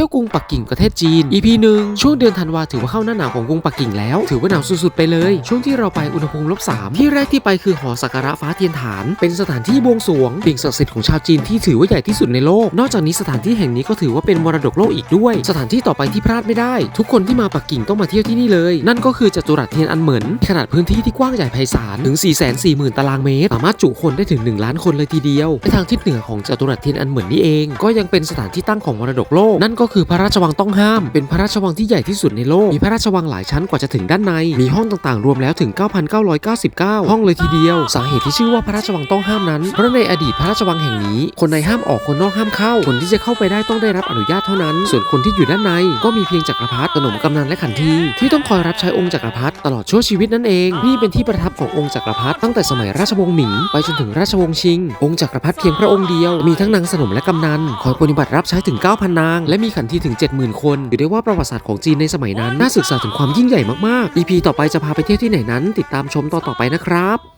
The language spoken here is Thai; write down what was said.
ที่ยวกรุงปักกิ่งประเทศจีน EP หนึ่งช่วงเดือนธันวาถือว่าเข้าหน้าหนาวของกรุงปักกิ่งแล้ว ถือว่าหนาวสุดๆไปเลย ช่วงที่เราไปอุณหภูมิลบสามที่แรกที่ไปคือหอสักการะฟ้าเทียนฐาน เป็นสถานที่บวงสรวงสิ่งศักดิ์สิทธิ์ของชาวจีนที่ถือว่าใหญ่ที่สุดในโลก นอกจากนี้สถานที่แห่งนี้ก็ถือว่าเป็นมรดกโลกอีกด้วย สถานที่ต่อไปที่พลาดไม่ได้ ทุกคนที่มาปักกิ่งต้องมาเที่ยวที่นี่เลย นั่นก็คือจัตุรัสเทียนอันเหมินขนาดพื้นที่ที่กว้างใหญ่ไพศาลถึง 440,000 ตารางเมตร สามารถจุคนได้ถึง 1 ล้านคนเลยทีเดียวและทางทิศเหนือของจัตุรัสเทียนอันเหมินนี่เอง ก็ยังเป็นสถานที่ตั้งของมรดกโลกนั่นก็คือพระราชวังต้องห้าม เป็นพระราชวังที่ใหญ่ที่สุดในโลก มีพระราชวังหลายชั้นกว่าจะถึงด้านใน มีห้องต่างๆ รวมแล้วถึง 9,999 ห้องเลยทีเดียว สาเหตุที่ชื่อว่าพระราชวังต้องห้ามนั้น เพราะในอดีตพระราชวังแห่งนี้ คนในห้ามออกคนนอกห้ามเข้า คนที่จะเข้าไปได้ต้องได้รับอนุญาตเท่านั้น ส่วนคนที่อยู่ด้านใน ก็มีเพียงจักรพรรดิขนมกำนันและขันทีที่ต้องคอยรับใช้องค์จักรพรรดิตลอดชั่วชีวิตนั่นเอง นี่เป็นที่ประทับขององค์จักรพรรดิตั้งแต่สมัยราชวงศ์หมิง ไปจนถึงราชวงศ์ชิง องค์จักรพรรดิเพียงพระองค์เดียว มีทั้งนางสนมและกำนันคอยปฏิบัติรับใช้ถึง 9,000 นาง และมีขันทีถึง 70,000 คนถือได้ว่าประวัติศาสตร์ของจีนในสมัยนั้น น่าศึกษาถึงความยิ่งใหญ่มากๆ EP ต่อไปจะพาไปเที่ยวที่ไหนนั้น ติดตามชมตอนต่อไปนะครับ